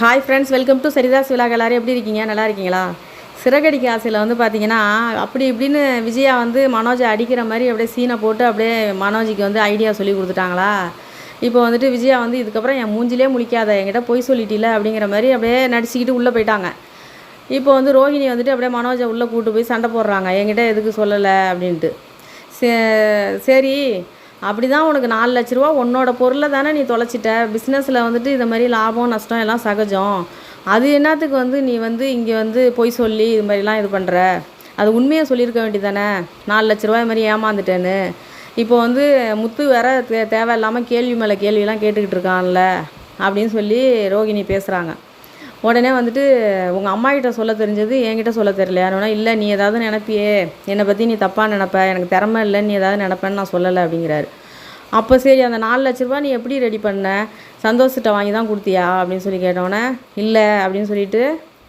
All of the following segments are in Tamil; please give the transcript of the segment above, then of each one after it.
Hi friends welcome to Saritha's விழாக் எல்லாரும் எப்படி இருக்கீங்க? நல்லா இருக்கீங்களா? சிறகடிக்க ஆசையில் வந்து பார்த்தீங்கன்னா அப்படி இப்படின்னு விஜயா வந்து மனோஜை அடிக்கிற மாதிரி அப்படியே சீனை போட்டு அப்படியே மனோஜிக்கு வந்து ஐடியா சொல்லி கொடுத்துட்டாங்களா? இப்போ வந்துட்டு விஜயா வந்து இதுக்கப்புறம் என் மூஞ்சிலே முழிக்காத என்கிட்ட பொய் சொல்லிட்டில அப்படிங்கிற மாதிரி அப்படியே நடிச்சுக்கிட்டு உள்ளே போயிட்டாங்க. இப்போ வந்து ரோஹிணி வந்துட்டு அப்படியே மனோஜை உள்ளே கூட்டு போய் சண்டை போடுறாங்க. என்கிட்ட எதுக்கு சொல்லலை அப்படின்ட்டு. சே- சரி அப்படி தான் உனக்கு நாலு லட்ச ரூபா உன்னோட பொருளை தானே நீ தொலைச்சிட்ட. பிஸ்னஸில் வந்துட்டு இந்த மாதிரி லாபம் நஷ்டம் எல்லாம் சகஜம். அது என்னத்துக்கு வந்து நீ வந்து இங்கே வந்து பொய் சொல்லி இது மாதிரிலாம் இது பண்ணுற அது உண்மையை சொல்லியிருக்க வேண்டியதானே நாலு லட்ச ரூபாய் மாதிரி ஏமாந்துட்டேன்னு. இப்போ வந்து முத்து வேற தே தேவையில்லாமல் கேள்வி மேலே கேள்வியெலாம் கேட்டுக்கிட்டு இருக்கான்ல அப்படின்னு சொல்லி ரோகிணி பேசுகிறாங்க உடனே வந்துட்டு உங்கள் அம்மா கிட்ட சொல்ல தெரிஞ்சது என்கிட்ட சொல்ல தெரியலையா? இல்லை நீ ஏதாவது நினப்பியே. என்னை பற்றி நீ தப்பாக நினப்ப. எனக்கு திறமை இல்லை நீ ஏதாவது நினப்பேன்னு நான் சொல்லலை அப்படிங்கிறாரு. அப்போ சரி அந்த நாலு லட்ச ரூபா நீ எப்படி ரெடி பண்ண? சந்தோஷத்தை வாங்கி தான் கொடுத்தியா? அப்படின்னு சொல்லி கேட்டோன்னே இல்லை அப்படின்னு சொல்லிட்டு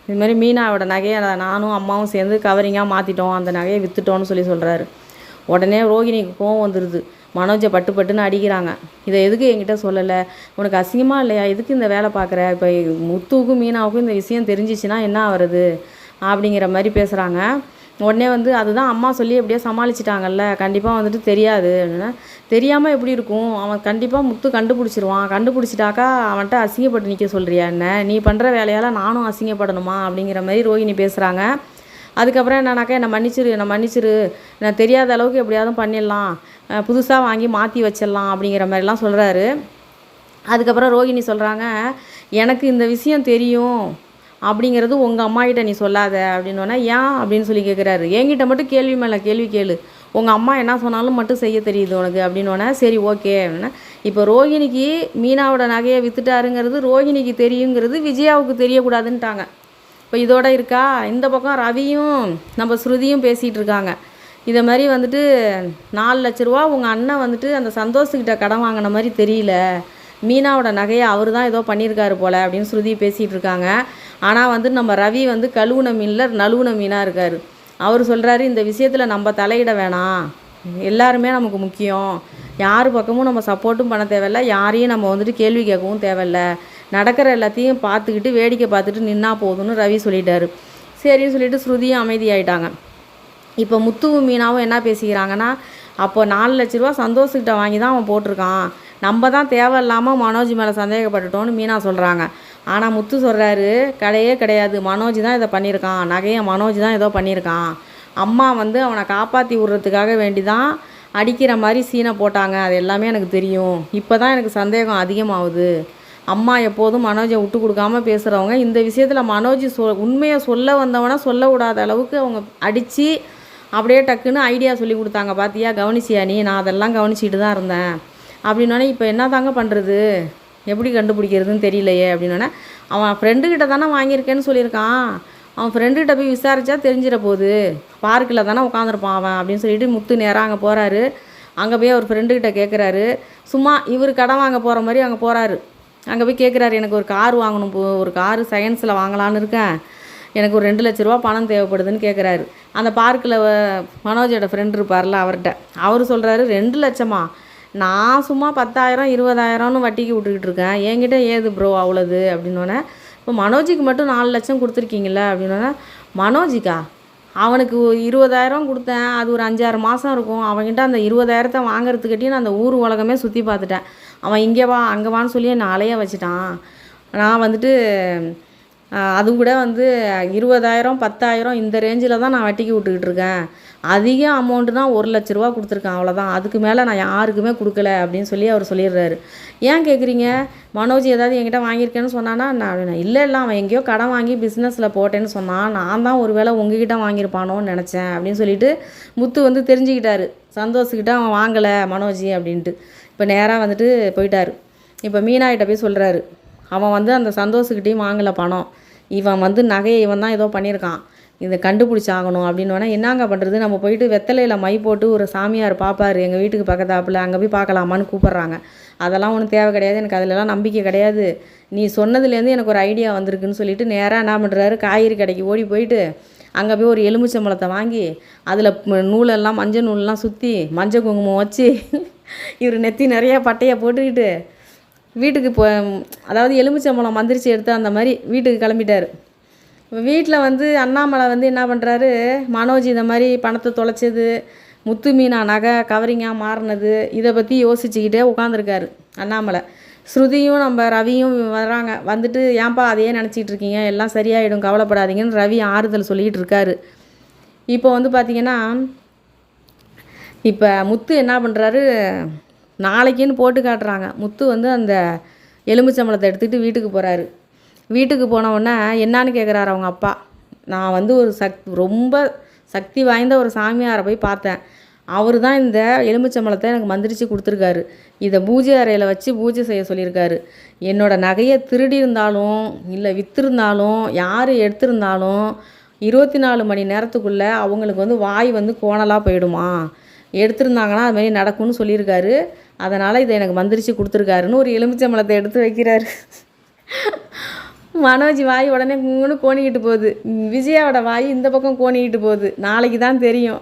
இது மாதிரி மீனாவோட நகையை நானும் அம்மாவும் சேர்ந்து கவரிங்காக மாற்றிட்டோம் அந்த நகையை விற்றுட்டோன்னு சொல்லி சொல்கிறாரு உடனே ரோகிணிக்கு கோவம் வந்துடுது மனோஜை பட்டு பட்டுன்னு அடிக்கிறாங்க. இதை எதுக்கு என்கிட்ட சொல்லலை? உனக்கு அசிங்கமாக இல்லையா? எதுக்கு இந்த வேலை பார்க்குற? இப்போ முத்துவுக்கும் மீனாவுக்கும் இந்த விஷயம் தெரிஞ்சிச்சுன்னா என்ன வருது அப்படிங்கிற மாதிரி பேசுகிறாங்க உடனே வந்து அதுதான் அம்மா சொல்லி எப்படியோ சமாளிச்சிட்டாங்கல்ல. கண்டிப்பாக வந்துட்டு தெரியாது. அப்படின்னா தெரியாமல் எப்படி இருக்கும்? அவன் கண்டிப்பாக முத்து கண்டுபிடிச்சிருவான். கண்டுபிடிச்சிட்டாக்கா அவன்கிட்ட அசிங்கப்பட்டு நிற்க சொல்கிறியா என்ன? நீ பண்ணுற வேலையால் நானும் அசிங்கப்படணுமா? அப்படிங்கிற மாதிரி ரோஹிணி பேசுகிறாங்க அதுக்கப்புறம் என்னன்னாக்கா என்னை மன்னிச்சிரு என்னை மன்னிச்சிரு. நான் தெரியாத அளவுக்கு எப்படியாவது பண்ணிடலாம். புதுசாக வாங்கி மாற்றி வச்சிடலாம். அப்படிங்கிற மாதிரிலாம் சொல்கிறாரு அதுக்கப்புறம் ரோஹிணி சொல்கிறாங்க எனக்கு இந்த விஷயம் தெரியும். அப்படிங்கிறது உங்கள் அம்மாக்கிட்ட நீ சொல்லாத அப்படின்னோடனே ஏன்? அப்படின்னு சொல்லி கேட்குறாரு என்கிட்ட மட்டும் கேள்வி மேலே கேள்வி கேளு. உங்கள் அம்மா என்ன சொன்னாலும் மட்டும் செய்ய தெரியுது உனக்கு அப்படின்னோடனே சரி ஓகே. அப்படின்னா இப்போ ரோஹிணிக்கு மீனாவோட நகையை விற்றுட்டாருங்கிறது ரோஹிணிக்கு தெரியுங்கிறது விஜயாவுக்கு தெரியக்கூடாதுன்ட்டாங்க. இப்போ இதோட இருக்கா? இந்த பக்கம் ரவியும் நம்ம ஸ்ருதியும் பேசிகிட்டு இருக்காங்க. இதை மாதிரி வந்துட்டு நாலு லட்ச ரூபா உங்கள் அண்ணன் வந்துட்டு அந்த சந்தோஷக்கிட்ட கடன் வாங்கின மாதிரி தெரியல. மீனாவோட நகையை அவர் தான் ஏதோ பண்ணியிருக்காரு போல் அப்படின்னு ஸ்ருதி பேசிகிட்டு இருக்காங்க. ஆனால் வந்து நம்ம ரவி வந்து கழுவுன மீனில் நழுவுன மீனாக இருக்கார். அவர் சொல்கிறாரு இந்த விஷயத்தில் நம்ம தலையிட வேணாம். எல்லாருமே நமக்கு முக்கியம். யார் பக்கமும் நம்ம சப்போர்ட்டும் பண்ண தேவையில்ல. யாரையும் நம்ம வந்துட்டு கேள்வி கேட்கவும் தேவையில்ல. நடக்கிற எல்லாத்தையும் பார்த்துக்கிட்டு வேடிக்கை பார்த்துட்டு நின்னா போதும்னு ரவி சொல்லிட்டாரு. சரின்னு சொல்லிட்டு ஸ்ருதியும் அமைதியாயிட்டாங்க. இப்போ முத்துவும் மீனாவும் என்ன பேசிக்கிறாங்கன்னா அப்போ நாலு லட்ச ரூபா சந்தோஷக்கிட்ட வாங்கி தான் அவன் போட்டிருக்கான். நம்ம தான் தேவையில்லாமல் மனோஜ் மேலே சந்தேகப்பட்டுட்டோன்னு மீனா சொல்கிறாங்க ஆனால் முத்து சொல்கிறாரு கிடையே கிடையாது. மனோஜ் தான் இதை பண்ணியிருக்கான். நகையை மனோஜ் தான் ஏதோ பண்ணியிருக்கான். அம்மா வந்து அவனை காப்பாற்றி விட்றதுக்காக வேண்டி தான் அடிக்கிற மாதிரி சீனை போட்டாங்க. அது எல்லாமே எனக்கு தெரியும். இப்போ தான் எனக்கு சந்தேகம் அதிகமாகுது. அம்மா எப்போதும் மனோஜை விட்டு கொடுக்காம பேசுகிறவங்க இந்த விஷயத்தில் மனோஜ் சொ உண்மையை சொல்ல வந்தவனா சொல்ல விடாத அளவுக்கு அவங்க அடித்து அப்படியே டக்குன்னு ஐடியா சொல்லி கொடுத்தாங்க. பார்த்தியா கவனிச்சியா நீ? நான் அதெல்லாம் கவனிச்சிட்டு தான் இருந்தேன். அப்படின்னோடனே இப்போ என்ன தாங்க பண்ணுறது எப்படி கண்டுபிடிக்கிறதுன்னு தெரியலையே அப்படின்னா அவன் ஃப்ரெண்டுக்கிட்ட தானே வாங்கியிருக்கேன்னு சொல்லியிருக்கான். அவன் ஃப்ரெண்டுக்கிட்ட போய் விசாரித்தா தெரிஞ்சிட போகுது பார்க்கில் தானே உட்காந்துருப்பான் அவன் அப்படின்னு சொல்லிட்டு முத்து நேராக அங்கே போகிறாரு அங்கே போய் அவர் ஃப்ரெண்டுக்கிட்ட கேட்குறாரு சும்மா இவர் கடன் வாங்க போகிற மாதிரி அங்கே போகிறாரு அங்கே போய் கேட்குறாரு எனக்கு ஒரு கார் வாங்கணும் போ ஒரு காரு சயின்ஸில் வாங்கலான்னு இருக்கேன். எனக்கு ஒரு ரெண்டு லட்ச ரூபா பணம் தேவைப்படுதுன்னு கேட்குறாரு அந்த பார்க்கில் மனோஜோட ஃப்ரெண்ட் இருப்பார்ல அவர்கிட்ட. அவர் சொல்கிறாரு ரெண்டு லட்சமா? நான் சும்மா பத்தாயிரம் இருபதாயிரம்னு வட்டிக்கு விட்டுக்கிட்டு இருக்கேன். என்கிட்ட ஏது ப்ரோ அவ்வளோது அப்படின்னோடனே இப்போ மனோஜிக்கு மட்டும் நாலு லட்சம் கொடுத்துருக்கீங்கள அப்படின்னோடனே மனோஜிக்கா? அவனுக்கு இருபதாயிரம் கொடுத்தேன். அது ஒரு அஞ்சாறு மாதம் இருக்கும். அவன்கிட்ட அந்த இருபதாயிரத்தை வாங்குறதுக்கிட்டே நான் அந்த ஊர் உலகமே சுற்றி பார்த்துட்டேன். அவன் இங்கே வா அங்கே வான்னு சொல்லி என்னை அலைய வச்சுட்டான். நான் வந்துட்டு அதுவும் கூட வந்து இருபதாயிரம் பத்தாயிரம் இந்த ரேஞ்சில் தான் நான் வட்டிக்கு விட்டுக்கிட்டு இருக்கேன். அதிக அமௌண்ட்டு தான் ஒரு லட்ச ரூபா கொடுத்துருக்கேன் அவ்வளோதான் அதுக்கு மேலே நான் யாருக்குமே கொடுக்கல அப்படின்னு சொல்லி அவர் சொல்லிடுறாரு. ஏன் கேட்குறீங்க மனோஜ் ஏதாவது என்கிட்ட வாங்கியிருக்கேன்னு சொன்னான்னா நான் இல்லை இல்லை அவன் எங்கேயோ கடன் வாங்கி பிஸ்னஸில் போட்டேன்னு சொன்னான். நான் தான் ஒரு வேளை உங்ககிட்ட வாங்கியிருப்பானோன்னு நினச்சேன் அப்படின்னு சொல்லிட்டு முத்து வந்து தெரிஞ்சுக்கிட்டாரு. சந்தோஷ்கிட்ட அவன் வாங்கலை மனோஜி அப்படின்ட்டு. இப்போ நேராக வந்துட்டு போயிட்டார். இப்போ மீனாகிட்ட போய் சொல்கிறாரு அவன் வந்து அந்த சந்தோஷக்கிட்டேயும் வாங்கலை பணம். இவன் வந்து நகையை இவன் தான் ஏதோ பண்ணியிருக்கான். இதை கண்டுபிடிச்சாகணும் அப்படின்னோடனே என்னங்க பண்ணுறது நம்ம போயிட்டு வெத்தலையில் மை போட்டு ஒரு சாமியார் பார்ப்பாரு எங்கள் வீட்டுக்கு பக்கத்தாப்புல அங்கே போய் பார்க்கலாமான்னு கூப்பிட்றாங்க. அதெல்லாம் ஒன்றும் தேவை கிடையாது. எனக்கு அதிலலாம் நம்பிக்கை கிடையாது. நீ சொன்னதுலேருந்து எனக்கு ஒரு ஐடியா வந்திருக்குன்னு சொல்லிட்டு நேராக என்ன பண்ணுறாரு காய்கறி கடைக்கு ஓடி போயிட்டு அங்கே போய் ஒரு எலுமிச்சம்பழத்தை வாங்கி அதில் நூலெல்லாம் மஞ்சள் நூலெல்லாம் சுற்றி மஞ்சள் குங்குமம் வச்சு இவர் நெத்தி நிறையா பட்டையை போட்டுக்கிட்டு வீட்டுக்கு போ அதாவது எலுமிச்சம்பழம் மந்திரிச்சு எடுத்து அந்த மாதிரி வீட்டுக்கு கிளம்பிட்டார். வீட்டில் வந்து அண்ணாமலை வந்து என்ன பண்ணுறாரு மனோஜ் இந்த மாதிரி பணத்தை தொலைச்சது முத்து மீனா நகை கவரிங்காக மாறினது இதை பற்றி யோசிச்சுக்கிட்டே உட்காந்துருக்காரு அண்ணாமலை. ஸ்ருதியும் நம்ம ரவியும் வராங்க வந்துட்டு ஏன்பா அதையே நினச்சிட்டு இருக்கீங்க? எல்லாம் சரியாயிடும் கவலைப்படாதீங்கன்னு ரவி ஆறுதல் சொல்லிகிட்டு இருக்காரு. இப்போ வந்து பார்த்திங்கன்னா இப்போ முத்து என்ன பண்ணுறாரு நாளைக்குன்னு போட்டு காட்டுறாங்க. முத்து வந்து அந்த எலுமிச்சம்பழத்தை எடுத்துகிட்டு வீட்டுக்கு போகிறாரு வீட்டுக்கு போனவுடனே என்னான்னு கேட்குறாரு அவங்க அப்பா. நான் வந்து ஒரு சக் ரொம்ப சக்தி வாய்ந்த ஒரு சாமியாரை போய் பார்த்தேன். அவர் தான் இந்த எலுமிச்சம்பழத்தை எனக்கு மந்திரிச்சு கொடுத்துருக்காரு. இதை பூஜை அறையில் வச்சு பூஜை செய்ய சொல்லியிருக்காரு. என்னோடய நகையை திருடி இருந்தாலும் இல்லை விற்றுருந்தாலும் யார் எடுத்திருந்தாலும் இருபத்தி நாலு மணி நேரத்துக்குள்ளே அவங்களுக்கு வந்து வாய் வந்து கோணலாக போயிடுமா? எடுத்திருந்தாங்கன்னா அது மாதிரி நடக்கும்னு சொல்லியிருக்காரு. அதனால் இதை எனக்கு மந்திரிச்சு கொடுத்துருக்காருன்னு ஒரு எலுமிச்சம்பழத்தை எடுத்து வைக்கிறாரு. மனோஜ் வாய் உடனே குங்குன்னு கோணிக்கிட்டு போகுது. விஜயாவோட வாய் இந்த பக்கம் கோணிக்கிட்டு போகுது. நாளைக்கு தான் தெரியும்.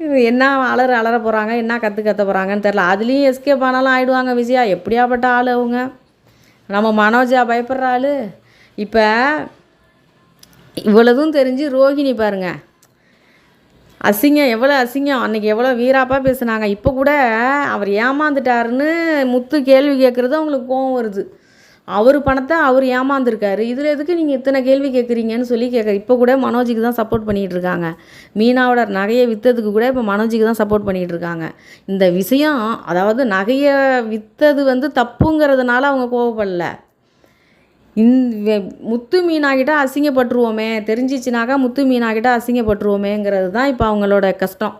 இது என்ன அலற அலற போகிறாங்க என்ன கற்று கத்த போகிறாங்கன்னு தெரில அதுலேயும் எஸ்கேப் ஆனாலும் ஆகிடுவாங்க விஜயா. எப்படியாப்பட்ட ஆள் அவங்க? நம்ம மனோஜா பயப்படுற ஆள். இப்போ இவ்வளவும் தெரிஞ்சு ரோஹிணி பாருங்க. அசிங்கம் எவ்வளோ அசிங்கம்? அன்னைக்கு எவ்வளோ வீராப்பாக பேசுனாங்க. இப்போ கூட அவர் ஏமாந்துட்டாருன்னு முத்து கேள்வி கேட்குறது அவங்களுக்கு கோவம் வருது. அவர் பணத்தை அவர் ஏமாந்துருக்காரு. இதில் எதுக்கு நீங்கள் இத்தனை கேள்வி கேட்குறீங்கன்னு சொல்லி கேட்க இப்போ கூட மனோஜுக்கு தான் சப்போர்ட் பண்ணிகிட்டு இருக்காங்க மீனாவோட நகையை விற்றதுக்கு கூட இப்போ மனோஜுக்கு தான் சப்போர்ட் பண்ணிகிட்டு இருக்காங்க இந்த விஷயம் அதாவது நகையை விற்றது வந்து தப்புங்கிறதுனால அவங்க கோவப்படலை. இந் முத்து மீனாகிட்ட அசிங்கப்பட்டுருவோமே. தெரிஞ்சிச்சுனாக்கா முத்து மீனாகிட்ட அசிங்கப்பட்டுருவோமேங்கிறது தான் இப்போ அவங்களோட கஷ்டம்.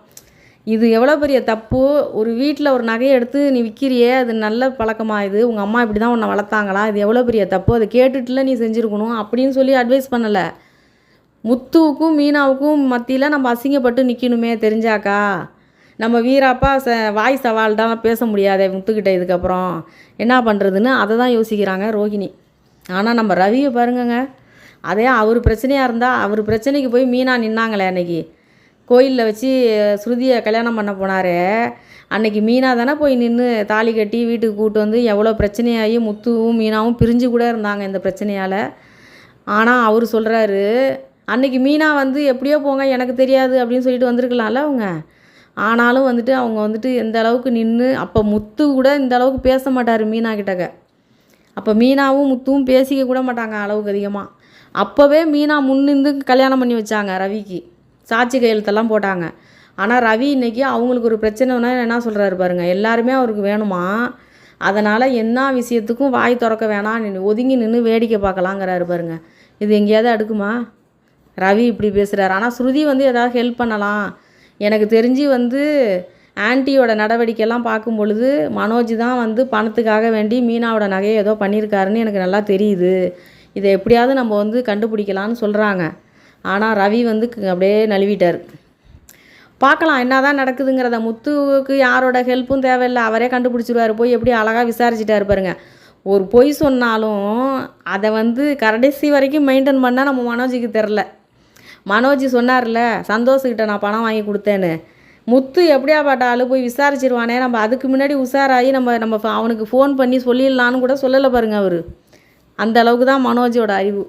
இது எவ்வளோ பெரிய தப்பு? ஒரு வீட்டில் ஒரு நகையை எடுத்து நீ விற்கிறியே அது நல்ல பழக்கமாக இது? உங்கள் அம்மா இப்படி தான் உன்னை வளர்த்தாங்களா? இது எவ்வளோ பெரிய தப்பு? அதை கேட்டுட்டுல நீ செஞ்சுருக்கணும் அப்படின்னு சொல்லி அட்வைஸ் பண்ணலை. முத்துவுக்கும் மீனாவுக்கும் மத்தியில் நம்ம அசிங்கப்பட்டு நிற்கணுமே தெரிஞ்சாக்கா? நம்ம வீராப்பா ச வாய் சவால் தான் பேச முடியாதே முத்துக்கிட்ட இதுக்கப்புறம். என்ன பண்ணுறதுன்னு அதை தான் யோசிக்கிறாங்க ரோகிணி. ஆனால் நம்ம ரவியை பாருங்கங்க. அதே அவர் பிரச்சனையாக இருந்தால் அவர் பிரச்சனைக்கு போய் மீனா நின்னாங்களே அன்னைக்கு. கோயிலில் வச்சு ஸ்ருதியை கல்யாணம் பண்ண போனார். அன்னைக்கு மீனா தானே போய் நின்று தாலி கட்டி வீட்டுக்கு கூப்பிட்டு வந்து எவ்வளோ பிரச்சனையாகி முத்துவும் மீனாவும் பிரிஞ்சு கூட இருந்தாங்க இந்த பிரச்சனையால். ஆனால் அவர் சொல்கிறாரு அன்னைக்கு மீனா வந்து எப்படியோ போங்க எனக்கு தெரியாது அப்படின்னு சொல்லிட்டு வந்திருக்கலாம்ல அவங்க. ஆனாலும் வந்துட்டு அவங்க வந்துட்டு எந்த அளவுக்கு நின்று அப்போ முத்து கூட இந்த அளவுக்கு பேச மாட்டார் மீனா கிட்டக்க. அப்போ மீனாவும் முத்துவும் பேசிக்க கூட மாட்டாங்க அளவுக்கு அதிகமாக அப்போவே மீனா முன்னிருந்து கல்யாணம் பண்ணி வச்சாங்க ரவிக்கு. சாட்சி கையெழுத்தெல்லாம் போட்டாங்க. ஆனால் ரவி இன்னைக்கு அவங்களுக்கு ஒரு பிரச்சனைனா என்ன சொல்கிறாரு பாருங்கள் எல்லாருமே அவருக்கு வேணுமா? அதனால் என்ன விஷயத்துக்கும் வாய் திறக்க வேணாம் நின்று ஒதுங்கி நின்று வேடிக்கை பார்க்கலாங்கிறாரு பாருங்கள் இது எங்கேயாவது அடுக்குமா? ரவி இப்படி பேசுகிறாரு ஆனால் ஸ்ருதி வந்து ஏதாவது ஹெல்ப் பண்ணலாம். எனக்கு தெரிஞ்சு வந்து ஆன்ட்டியோட நடவடிக்கையெல்லாம் பார்க்கும் பொழுது மனோஜ் தான் வந்து பணத்துக்காக வேண்டி மீனாவோட நகையை ஏதோ பண்ணியிருக்காருன்னு எனக்கு நல்லா தெரியுது. இதை எப்படியாவது நம்ம வந்து கண்டுபிடிக்கலான்னு சொல்கிறாங்க ஆனால் ரவி வந்து அப்படியே நழுவிட்டார். பார்க்கலாம் என்ன தான் நடக்குதுங்கிறத. முத்துவுக்கு யாரோட ஹெல்ப்பும் தேவையில்லை. அவரே கண்டுபிடிச்சிருவார். போய் எப்படி அழகாக விசாரிச்சுட்டாரு பாருங்க. ஒரு பொய் சொன்னாலும் அதை வந்து கடைசி வரைக்கும் மெயின்டைன் பண்ணால் நம்ம மனோஜுக்கு தெரில மனோஜ் சொன்னார்ல சந்தோஷ்கிட்ட நான் பணம் வாங்கி கொடுத்தேன்னு. முத்து எப்படியா பாட்ட ஆளு போய் விசாரிச்சிருவானே. நம்ம அதுக்கு முன்னாடி உஷாராகி நம்ம நம்ம ஃப- அவனுக்கு ஃபோன் பண்ணி சொல்லிடலான்னு கூட சொல்லலை பாருங்க அவர். அந்த அளவுக்கு தான் மனோஜோட அறிவு.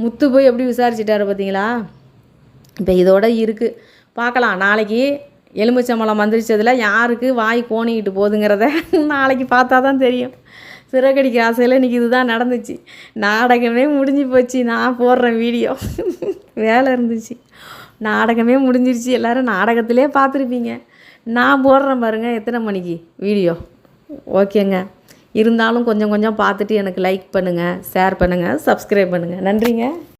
முத்து போய் எப்படி விசாரிச்சிட்டாரு பார்த்தீங்களா இப்போ இதோட இருக்குது பார்க்கலாம் நாளைக்கு எலுமிச்சம்பழம் மந்திரிச்சதில் யாருக்கு வாய் கோணிக்கிட்டு போகுதுங்கிறத நாளைக்கு பார்த்தா தான் தெரியும். சிறகடிக்க ஆசையில் இன்றைக்கி இதுதான் நடந்துச்சு. நாடகமே முடிஞ்சு போச்சு. நான் போடுறேன் வீடியோ. வேலை இருந்துச்சு. நாடகமே முடிஞ்சிருச்சு. எல்லோரும் நாடகத்திலே பார்த்துருப்பீங்க. நான் போடுறேன் பாருங்கள் எத்தனை மணிக்கு? வீடியோ. ஓகேங்க. இருந்தாலும் கொஞ்சம் கொஞ்சம் பார்த்துட்டு எனக்கு லைக் பண்ணுங்கள் ஷேர் பண்ணுங்கள் சப்ஸ்கிரைப் பண்ணுங்கள் நன்றிங்க.